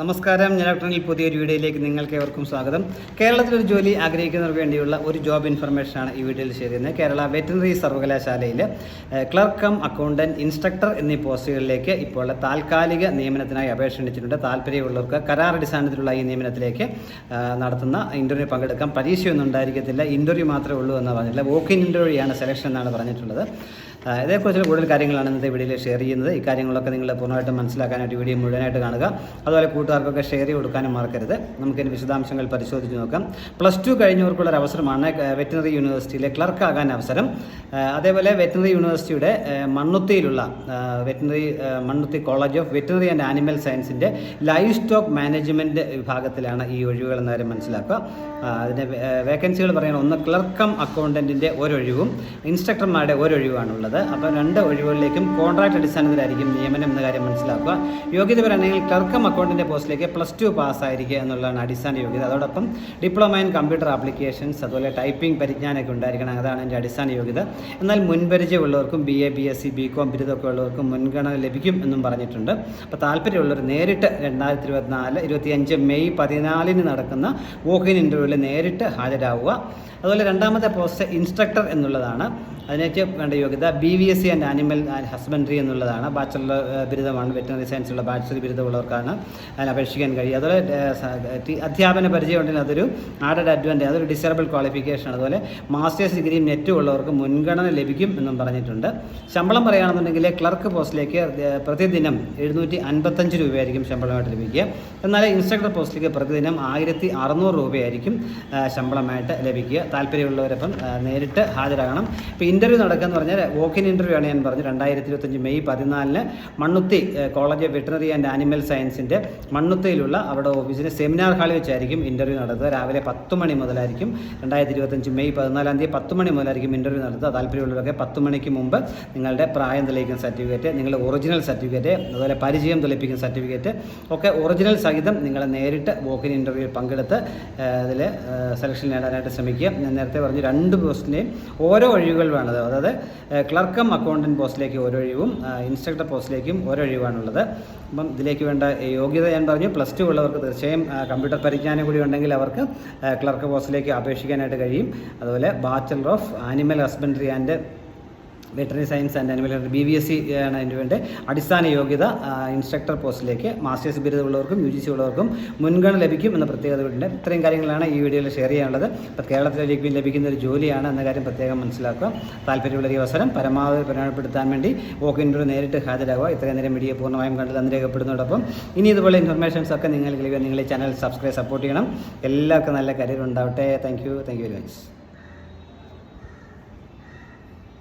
നമസ്കാരം ഞാൻ ഡോക്ടറിൽ പുതിയൊരു വീഡിയോയിലേക്ക് നിങ്ങൾക്ക് ഏവർക്കും സ്വാഗതം. കേരളത്തിൽ ഒരു ജോലി ആഗ്രഹിക്കുന്നവർക്ക് വേണ്ടിയുള്ള ഒരു ജോബ് ഇൻഫർമേഷനാണ് ഈ വീഡിയോയിൽ ഷെയർ ചെയ്യുന്നത്. കേരള വെറ്ററിനറി സർവകലാശാലയിൽ ക്ലർക്ക് കം അക്കൗണ്ടന്റ് ഇൻസ്ട്രക്ടർ എന്നീ പോസ്റ്റുകളിലേക്ക് ഇപ്പോൾ താൽക്കാലിക നിയമനത്തിനായി അപേക്ഷ ക്ഷണിച്ചിട്ടുണ്ട്. താല്പര്യമുള്ളവർക്ക് കരാർ അടിസ്ഥാനത്തിലുള്ള ഈ നിയമനത്തിലേക്ക് നടത്തുന്ന ഇന്റർവ്യൂ പങ്കെടുക്കാം. പരീക്ഷയൊന്നും ഉണ്ടായിരിക്കത്തില്ല. ഇന്റർവ്യൂ മാത്രമേ ഉള്ളൂ എന്ന് പറഞ്ഞിട്ടില്ല. വോക്ക് ഇൻ ഇന്റർവ്യൂയാണ് സെലക്ഷൻ എന്നാണ് പറഞ്ഞിട്ടുള്ളത്. ഇതേക്കുറിച്ചുള്ള കൂടുതൽ കാര്യങ്ങളാണ് ഇന്നത്തെ വീഡിയോയിൽ ഷെയർ ചെയ്യുന്നത്. ഈ കാര്യങ്ങളൊക്കെ നിങ്ങൾ പൂർണമായിട്ട് മനസ്സിലാക്കാനായിട്ട് വീഡിയോ മുഴുവനായിട്ട് കാണുക. അതുപോലെ കൂട്ടുകാർക്കൊക്കെ ഷെയർ ചെയ്ത് കൊടുക്കാനും മറക്കരുത്. നമുക്കിതിന്റെ വിശദാംശങ്ങൾ പരിശോധിച്ച് നോക്കാം. പ്ലസ് ടു കഴിഞ്ഞവർക്കുള്ള ഒരു അവസരമാണ് വെറ്റിനറി യൂണിവേഴ്സിറ്റിയിലെ ക്ലർക്ക് ആകാൻ അവസരം. അതേപോലെ വെറ്റിനറി യൂണിവേഴ്സിറ്റിയുടെ മണ്ണുത്തിയിലുള്ള veterinary Mannuthy college of veterinary and animal സയൻസിന്റെ ലൈഫ് സ്റ്റോക്ക് മാനേജ്മെന്റ് വിഭാഗത്തിലാണ് ഈ ഒഴിവുകൾ എന്ന കാര്യം മനസ്സിലാക്കുക. അതിന്റെ വേക്കൻസികൾ പറയുന്നത് ഒന്ന് ക്ലർക്കം അക്കൗണ്ടന്റിന്റെ ഒരൊഴിവും ഇൻസ്ട്രക്ടർമാരുടെ ഒരൊഴിവാണുള്ളത്. അപ്പോൾ രണ്ട് ഒഴിവുകളിലേക്കും കോൺട്രാക്ട് അടിസ്ഥാനത്തിലായിരിക്കും നിയമനം എന്ന കാര്യം മനസ്സിലാക്കുക. യോഗ്യത പറയുകയാണെങ്കിൽ ക്ലർക്കം അക്കൗണ്ടിന്റെ പോസ്റ്റിലേക്ക് പ്ലസ് ടു പാസ്സായിരിക്കുക എന്നുള്ളതാണ് അടിസ്ഥാന യോഗ്യത. അതോടൊപ്പം ഡിപ്ലോമ ഇൻ കമ്പ്യൂട്ടർ ആപ്ലിക്കേഷൻസ് അതുപോലെ ടൈപ്പിംഗ് പരിജ്ഞാനമൊക്കെ ഉണ്ടായിരിക്കണം. അതാണ് എന്റെ അടിസ്ഥാന യോഗ്യത. എന്നാൽ മുൻപരിചയമുള്ളവർക്കും B A B S C B com ബിരുദമൊക്കെ ഉള്ളവർക്കും മുൻഗണന ലഭിക്കും എന്നും പറഞ്ഞിട്ടുണ്ട്. അപ്പോൾ താല്പര്യമുള്ളവർ നേരിട്ട് രണ്ടായിരത്തി ഇരുപത്തിനാല് ഇരുപത്തിയഞ്ച് മെയ് പതിനാലിന് നടക്കുന്ന വോക്കിൻ ഇന്റർവ്യൂവിൽ നേരിട്ട് ഹാജരാവുക. അതുപോലെ രണ്ടാമത്തെ പോസ്റ്റ് ഇൻസ്ട്രക്ടർ എന്നുള്ളതാണ്. അതിനേക്ക് വേണ്ട യോഗ്യത B V S C and animal and husbandry എന്നുള്ളതാണ്. ബാച്ചലർ ബിരുദമാണ്. വെറ്റിനറി സയൻസിലുള്ള ബാച്ചലർ ബിരുദമുള്ളവർക്കാണ് അതിന് അപേക്ഷിക്കാൻ കഴിയും അതുപോലെ അധ്യാപന പരിചയം ഉണ്ടെങ്കിൽ അതൊരു ആഡഡ് അഡ്വാന്റേജ് അതൊരു ഡിസേബിൾ ക്വാളിഫിക്കേഷൻ അതുപോലെ മാസ്റ്റേഴ്സ് ഡിഗ്രിയും നെറ്റും ഉള്ളവർക്ക് മുൻഗണന ലഭിക്കും എന്നും പറഞ്ഞിട്ടുണ്ട്. ശമ്പളം പറയുകയാണെന്നുണ്ടെങ്കിൽ ക്ലർക്ക് പോസ്റ്റിലേക്ക് പ്രതിദിനം എഴുന്നൂറ്റി അൻപത്തഞ്ച് രൂപയായിരിക്കും ശമ്പളമായിട്ട് ലഭിക്കുക. എന്നാൽ ഇൻസ്ട്രക്ടർ പോസ്റ്റിലേക്ക് പ്രതിദിനം ആയിരത്തി അറുന്നൂറ് രൂപയായിരിക്കും ശമ്പളമായിട്ട് ലഭിക്കുക. താല്പര്യമുള്ളവരപ്പം നേരിട്ട് ഹാജരാകണം. ഇന്റർവ്യൂ നടക്കുക പറഞ്ഞാൽ വോക്കിൻ ഇന്റർവ്യൂ ആണ് ഞാൻ പറഞ്ഞു രണ്ടായിരത്തി ഇരുപത്തഞ്ച് മെയ് പതിനാലിന് Mannuthy college of veterinary and animal സയൻസിന്റെ മണ്ണുത്തിയിലുള്ള അവിടെ ഓഫീസിന്റെ സെമിനാർ ഹാളിൽ വെച്ചായിരിക്കും ഇന്റർവ്യൂ നടത്തുക. രാവിലെ പത്ത് മണി മുതലായിരിക്കും രണ്ടായിരത്തി ഇരുപത്തഞ്ച് മെയ് പതിനാലാം തീയതി പത്ത് മണി മുതലായിരിക്കും ഇന്റർവ്യൂ നടത്തുക. താല്പര്യമുള്ളവരൊക്കെ പത്ത് മണിക്ക് മുമ്പ് നിങ്ങളുടെ പ്രായം തെളിയിക്കുന്ന സർട്ടിഫിക്കറ്റ് നിങ്ങളുടെ ഒറിജിനൽ സർട്ടിഫിക്കറ്റ് അതുപോലെ പരിചയം തെളിപ്പിക്കുന്ന സർട്ടിഫിക്കറ്റ് ഒക്കെ ഒറിജിനൽ സഹിതം നിങ്ങൾ നേരിട്ട് വോക്കിൻ ഇന്റർവ്യൂവിൽ പങ്കെടുത്ത് അതിൽ സെലക്ഷൻ നേടാനായിട്ട് ശ്രമിക്കുക. ഞാൻ നേരത്തെ പറഞ്ഞു രണ്ട് പോസ്റ്റിന്റെയും ഓരോ ഒഴിവുകൾ വേണത് അതായത് ക്ലർക്കം അക്കൗണ്ടന്റ് പോസ്റ്റിലേക്ക് ഓരോ ഒഴിവും ഇൻസ്ട്രക്ടർ പോസ്റ്റിലേക്കും ഓരോ ഒഴിവാണുള്ളത് അപ്പം ഇതിലേക്ക് വേണ്ട യോഗ്യത ഞാൻ പറഞ്ഞു. പ്ലസ് ടു ഉള്ളവർക്ക് തീർച്ചയായും കമ്പ്യൂട്ടർ പരിജ്ഞാനം കൂടി ഉണ്ടെങ്കിൽ അവർക്ക് ക്ലർക്ക് പോസ്റ്റിലേക്ക് അപേക്ഷിക്കാനായിട്ട് കഴിയും. അതുപോലെ bachelor of animal husbandry and veterinary science and animal B B S C ആണ് അതിന് വേണ്ടി അടിസ്ഥാന യോഗ്യത ഇൻസ്ട്രക്ടർ പോസ്റ്റിലേക്ക് മാസ്റ്റേഴ്സ് ബിരുദമുള്ളവർക്കും യു ജി സി ഉള്ളവർക്കും മുൻഗണന ലഭിക്കും എന്ന പ്രത്യേകത ഇത്രയും കാര്യങ്ങളാണ് ഈ വീഡിയോയിൽ ഷെയർ ചെയ്യാനുള്ളത്. അപ്പോൾ കേരളത്തിലേക്ക് ലഭിക്കുന്ന ഒരു ജോലിയാണ് എന്ന കാര്യം പ്രത്യേകം മനസ്സിലാക്കുക. താല്പര്യമുള്ള ഈ അവസരം പരമാവധി പ്രയോജനപ്പെടുത്താൻ വേണ്ടി വോക്ക് ഇന്റർവ്യൂ നേരിട്ട് ഹാജരാകുക. ഇത്രയും നേരം വീഡിയോ പൂർണമായും കണ്ട് നന്ദി രേഖപ്പെടുന്നതോടൊപ്പം ഇനി ഇതുപോലെ ഇൻഫർമേഷൻസ് ഒക്കെ നിങ്ങൾക്ക് ലഭിക്കുക നിങ്ങൾ ഈ ചാനൽ സബ്സ്ക്രൈബ് സപ്പോർട്ട് ചെയ്യണം. എല്ലാവർക്കും നല്ല കരിയർ ഉണ്ടാവട്ടെ. Thank you thank you very much